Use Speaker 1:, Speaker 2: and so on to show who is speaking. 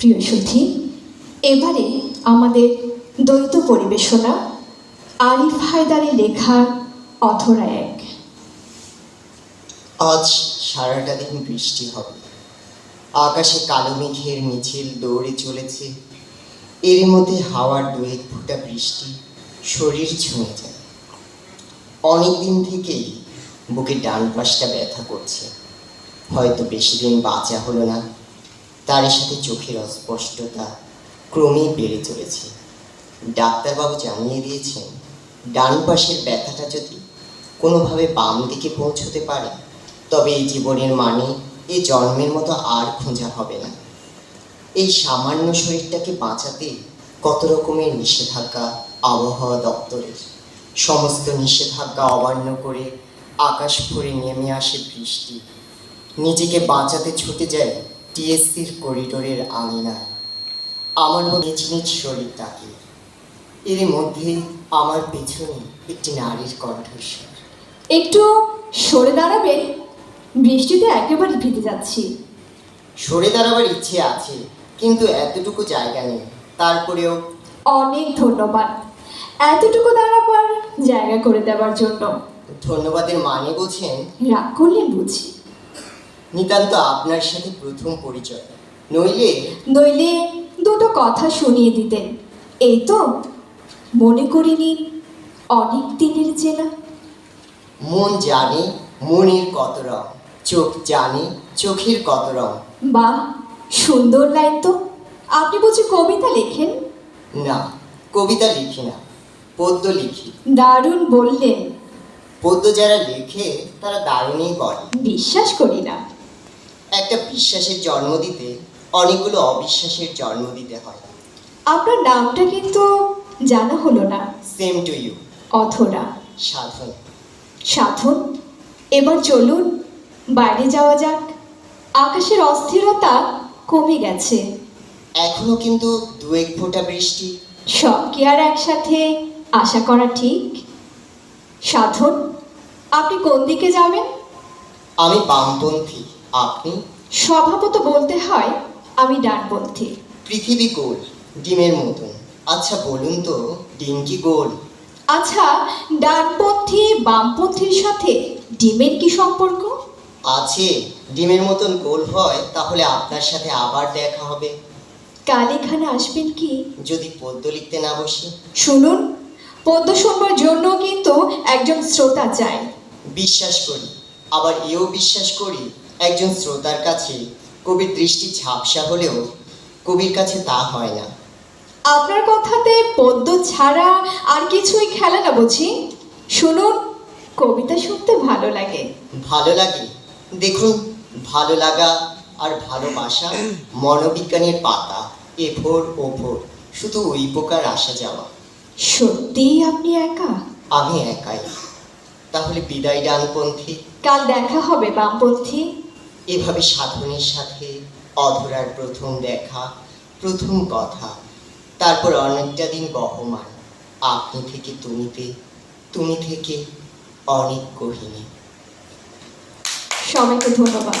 Speaker 1: প্রিয় সুধী, এবারে আমাদের দ্বৈত পরিবেশনা আরিফ হায়দারের লেখা অথরা এক।
Speaker 2: আজ সারাটা দিন বৃষ্টি হবে। আকাশে কালো মেঘের মিছিল দৌড়ে চলেছে। এর মধ্যে হাওয়ার দু এক ফোঁটা বৃষ্টি শরীর ছুঁয়ে যায়। অনেক দিন থেকেই বুকের ডান পাশটা ব্যথা করছে। হয়তো বেশি দিন বাঁচা হলো না। তার সাথে চোখের অস্পষ্টতা ক্রমেই বেড়ে চলেছে। ডাক্তারবাবু জানিয়ে দিয়েছেন, ডান পাশের ব্যথাটা যদি কোনোভাবে বাম দিকে পৌঁছতে পারে, তবে এই জীবনের মানে এ জন্মের মতো আর খোঁজা হবে না। এই সামান্য শরীরটাকে বাঁচাতে কত রকমের নিষেধাজ্ঞা আবহাওয়া দপ্তরের? সমস্ত নিষেধাজ্ঞা অমান্য করে আকাশ ভরে নেমে আসে বৃষ্টি। নিজেকে বাঁচাতে ছুটে যায় টিএসসির করিডোরের আঙিনায়। আমার মধ্যে নিজ নিজ শরীর তাকে। এর মধ্যে আমার পেছনে একটি নারীর কণ্ঠস্বর।
Speaker 1: একটু সরে দাঁড়াবেন বৃষ্টিতে একেবারে ভিজে যাচ্ছি।
Speaker 2: সরে দাঁড়াবার ইচ্ছে আছে কিন্তু এতটুকু জায়গা নেই। তারপরেও
Speaker 1: অনেক ধন্যবাদ। এতটুকু দাঁড়াবার জায়গা করে দেওয়ার জন্য।
Speaker 2: ধন্যবাদের মানে বোঝেন?
Speaker 1: রাগ করলেন বুঝি।
Speaker 2: নিতান্ত আপনার সাথে প্রথম পরিচয়। নইলে
Speaker 1: নইলে দুটো কথা শুনিয়ে দিতেন। এই তো মনে করে নিন অনেক দিনের জেলা।
Speaker 2: মন জানে মনের কত রং চোখ জানে চোখের কত রং।
Speaker 1: বাহ সুন্দর লাইন তো। আপনি বুঝি কবিতা লেখেন?
Speaker 2: না কবিতা লিখি না পদ্য লিখি।
Speaker 1: দারুণ বললেন।
Speaker 2: পদ্য যারা লেখে তারা দারুণই বলে।
Speaker 1: বিশ্বাস করি না।
Speaker 2: একটা বিশ্বাসের জন্ম দিতে অনেকগুলো অবিশ্বাসের জন্ম দিতে হয়।
Speaker 1: আপনার নামটা কিন্তু জানা হলো না।
Speaker 2: সেম টু ইউ
Speaker 1: অথরা
Speaker 2: সাধন।
Speaker 1: সাধন? এবার চলুন বাইরে যাওয়া যাক। আকাশের অস্থিরতা কমে গেছে।
Speaker 2: এখনও কিন্তু দু এক ফোঁটা বৃষ্টি।
Speaker 1: সব কি আর একসাথে? আশা করা ঠিক? সাধন আপনি কোন দিকে যাবেন?
Speaker 2: আমি বামপন্থী। আপনি?
Speaker 1: স্বভাবত বলতে হয় আমি ডানপন্থী
Speaker 2: পৃথিবী গোল ডিমের মতন। আচ্ছা বলুন তো ডিম কি গোল?
Speaker 1: আচ্ছা ডানপন্থী বামপন্থীর সাথে ডিমের কি সম্পর্ক?
Speaker 2: আছে ডিমের মতন গোল হয় তাহলে আপনার সাথে আবার দেখা হবে।
Speaker 1: কাল এখানে আসবেন কি?
Speaker 2: যদি পদ্য লিখতে না বসি।
Speaker 1: শুনুন পদ্য শুনবার জন্য কিন্তু একজন শ্রোতা চাই।
Speaker 2: বিশ্বাস করি আবার এও বিশ্বাস করি একজন শ্রোতার কাছে কবির দৃষ্টি ঝাপসা হলেও কবির কাছে তা হয় না।
Speaker 1: আপনার কথাতে পদ্য ছাড়া আর কিছুই খেলে না বুঝি? শুনুন কবিতা শুনতে ভালো লাগে।
Speaker 2: ভালো লাগে? দেখুন ভালো লাগা আর ভালোবাসা মনোবিজ্ঞানের পাতা এ ভোর ও ভোর শুধু ওই প্রকার আসা যাওয়া।
Speaker 1: সত্যিই আপনি একা?
Speaker 2: আমি একাই। তাহলে বিদায় ডানপন্থী।
Speaker 1: কাল দেখা হবে বামপন্থী।
Speaker 2: এভাবে সাধনের সাথে অধরার প্রথম দেখা, প্রথম কথা, তারপর অনেকটা দিন বহমান। আপনি থেকে তুমিতে, তুমি থেকে অনেক গহিনী।
Speaker 1: সবাইকে ধন্যবাদ।